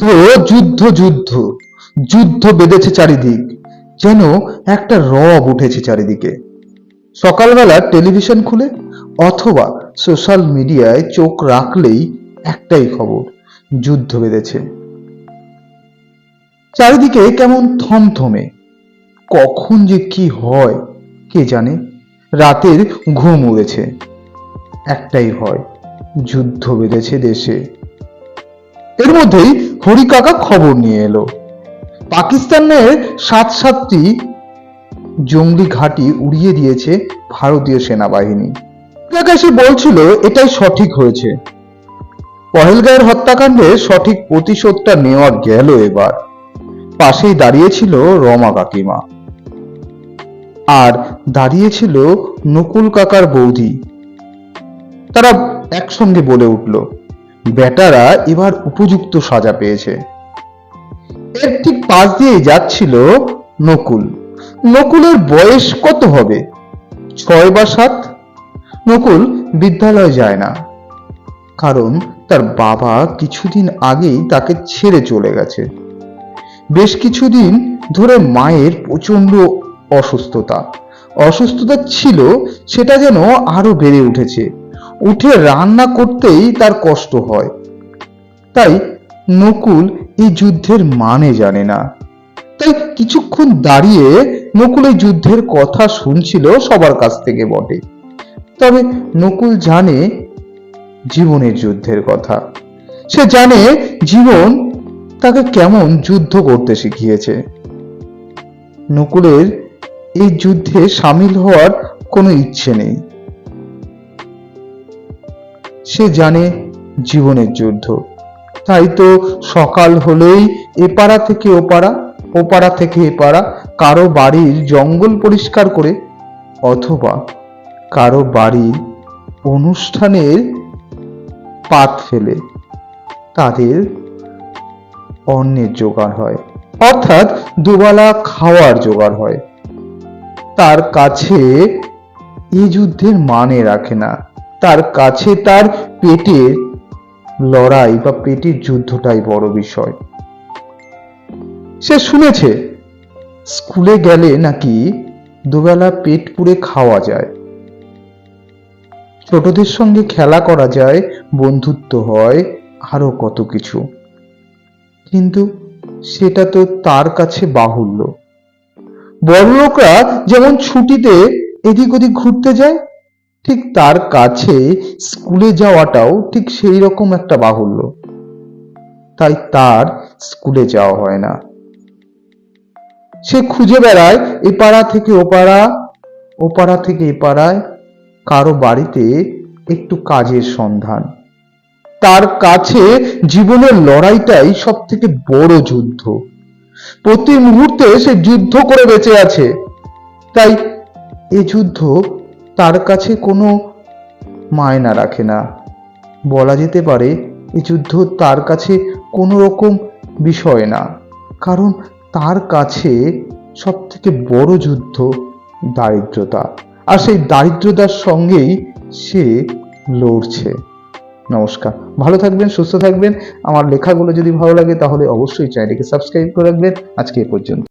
যুদ্ধ যুদ্ধ যুদ্ধ বেঁধেছে চারিদিক, যেন একটা রব উঠেছে চারিদিকে। সকালবেলা টেলিভিশন খুলে অথবা সোশ্যাল মিডিয়ায় চোখ রাখলেই একটাই খবর, যুদ্ধ বেঁধেছে। চারিদিকে কেমন থমথমে, কখন যে কি হয়, কে জানে? রাতের ঘুম উড়েছে। একটাই ভয়, যুদ্ধ বেঁধেছে দেশে। এর মধ্যেই হরি কাকা খবর নিয়ে এলো। পাকিস্তানের সাত সাতটি জঙ্গি ঘাঁটি উড়িয়ে দিয়েছে ভারতীয় সেনাবাহিনী। সে বলছিল, এটাই সঠিক হয়েছে। পহেলগাঁয়ের হত্যাকাণ্ডে সঠিক প্রতিশোধটা নেওয়া গেল এবার। পাশেই দাঁড়িয়েছিল রমা কাকিমা। আর দাঁড়িয়েছিল নকুল কাকার বৌদি। তারা একসঙ্গে বলে উঠল বেটারা এবার উপযুক্ত সাজা পেয়েছে। এর ঠিক পাশ দিয়ে যাচ্ছিল নকুল। নকুলের বয়স কত হবে? ছয় বা সাত? নকুল বিদ্যালয় যায় না। কারণ তার বাবা কিছুদিন আগেই তাকে ছেড়ে চলে গেছে। বেশ কিছুদিন ধরে মায়ের প্রচণ্ড অসুস্থতা। অসুস্থতা ছিল, সেটা যেন আরও বেড়ে উঠেছে। উঠে রান্না করতেই তার কষ্ট হয়। তাই নকুল এই যুদ্ধের মানে জানে না। তাই কিছুক্ষণ দাঁড়িয়ে নকুল এই যুদ্ধের কথা শুনছিল সবার কাছ থেকে বটে। তবে নকুল জানে জীবনের যুদ্ধের কথা। সে জানে জীবন তাকে কেমন যুদ্ধ করতে শিখিয়েছে। নকুলের এই যুদ্ধে সামিল হওয়ার কোনো ইচ্ছে নেই। সে জানে জীবনের যুদ্ধ। তাই তো সকাল হলেই এপাড়া থেকে ওপাড়া ওপাড়া থেকে এপাড়া, কারও বাড়ির জঙ্গল পরিষ্কার করে, অথবা কারও বাড়ির অনুষ্ঠানের পাত ফেলে। তাদের অন্নের জোগাড় হয়, অর্থাৎ দুবেলা খাওয়ার জোগাড় হয়। তার কাছে এই যুদ্ধের মানে রাখে না। তার কাছে তার পেটের লড়াই বা পেটের যুদ্ধটাই বড় বিষয়। সে শুনেছে, স্কুলে গেলে নাকি দুবেলা পেট পুড়ে খাওয়া যায়। ছোটদের সঙ্গে খেলা করা যায়, বন্ধুত্ব হয় আরও কত কিছু। কিন্তু সেটা তো তার কাছে বাহুল্য। বড় লোকরা যেমন ছুটিতে এদিক ওদিক ঘুরতে যায় ঠিক তার কাছে স্কুলে যাওয়াটাও ঠিক সেই রকম একটা বাহুল্য। তাই তার স্কুলে যাওয়া হয় না। সে খুঁজে বেড়ায় এপাড়া থেকে ওপাড়া ওপাড়া থেকে এপাড়ায় কারও বাড়িতে একটু কাজের সন্ধান। তার কাছে জীবনের লড়াইটাই সব থেকে বড় যুদ্ধ। প্রতি মুহূর্তে সে যুদ্ধ করে বেঁচে আছে। তাই এ যুদ্ধ তার কাছে কোনো মায়না রাখে না। বলা যেতে পারে এই যুদ্ধ তার কাছে কোনো রকম বিষয় না, কারণ তার কাছে সব থেকে বড় যুদ্ধ দারিদ্রতা। আর সেই দারিদ্রতার সঙ্গেই সে লড়ছে। নমস্কার। ভালো থাকবেন, সুস্থ থাকবেন। আমার লেখাগুলো যদি ভালো লাগে, তাহলে অবশ্যই চ্যানেলটিকে সাবস্ক্রাইব করে রাখবেন। আজকে এ পর্যন্ত।